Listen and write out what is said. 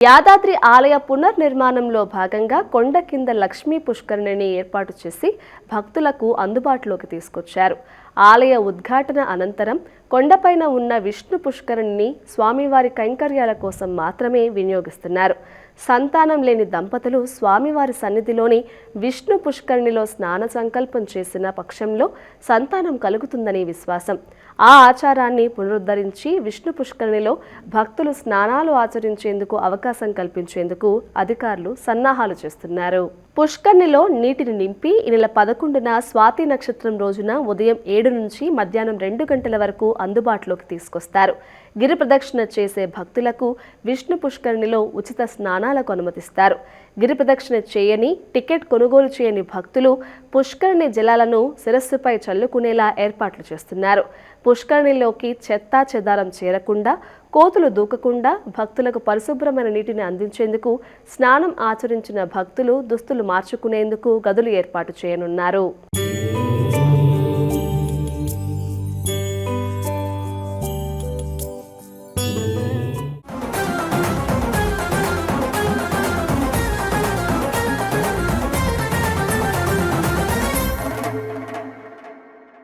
యాదాద్రి ఆలయ పునర్నిర్మాణంలో భాగంగా కొండ కింద లక్ష్మీ పుష్కరిణిని ఏర్పాటు చేసి భక్తులకు అందుబాటులోకి తీసుకొచ్చారు. ఆలయ ఉద్ఘాటన అనంతరం కొండపైన ఉన్న విష్ణు పుష్కరుణ్ణి స్వామివారి కైంకర్యాల కోసం మాత్రమే వినియోగిస్తున్నారు. సంతానం లేని దంపతులు స్వామివారి సన్నిధిలోని విష్ణు పుష్కరిణిలో స్నాన సంకల్పం చేసిన పక్షంలో సంతానం కలుగుతుందని విశ్వాసం. ఆ ఆచారాన్ని పునరుద్ధరించి విష్ణు పుష్కరిణిలో భక్తులు స్నానాలు ఆచరించేందుకు అవకాశం కల్పించేందుకు అధికారులు సన్నాహాలు చేస్తున్నారు. పుష్కర్ణిలో నీటిని నింపి ఈ నెల పదకొండున స్వాతి నక్షత్రం రోజున ఉదయం ఏడు నుంచి మధ్యాహ్నం రెండు గంటల వరకు అందుబాటులోకి తీసుకొస్తారు. గిరి ప్రదక్షిణ చేసే భక్తులకు విష్ణు పుష్కరిణిలో ఉచిత స్నానాలకు అనుమతిస్తారు. గిరి ప్రదక్షిణ చేయని టికెట్ కొనుగోలు చేయని భక్తులు పుష్కరిణి జలాలను శిరస్సుపై చల్లుకునేలా ఏర్పాట్లు చేస్తున్నారు. పుష్కరిణిలోకి చెత్తా చెదారం చేరకుండా కోతులు దూకకుండా భక్తులకు పరిశుభ్రమైన నీటిని అందించేందుకు స్నానం ఆచరించిన భక్తులు దుస్తులు మార్చుకునేందుకు గదులు ఏర్పాటు చేయనున్నారు.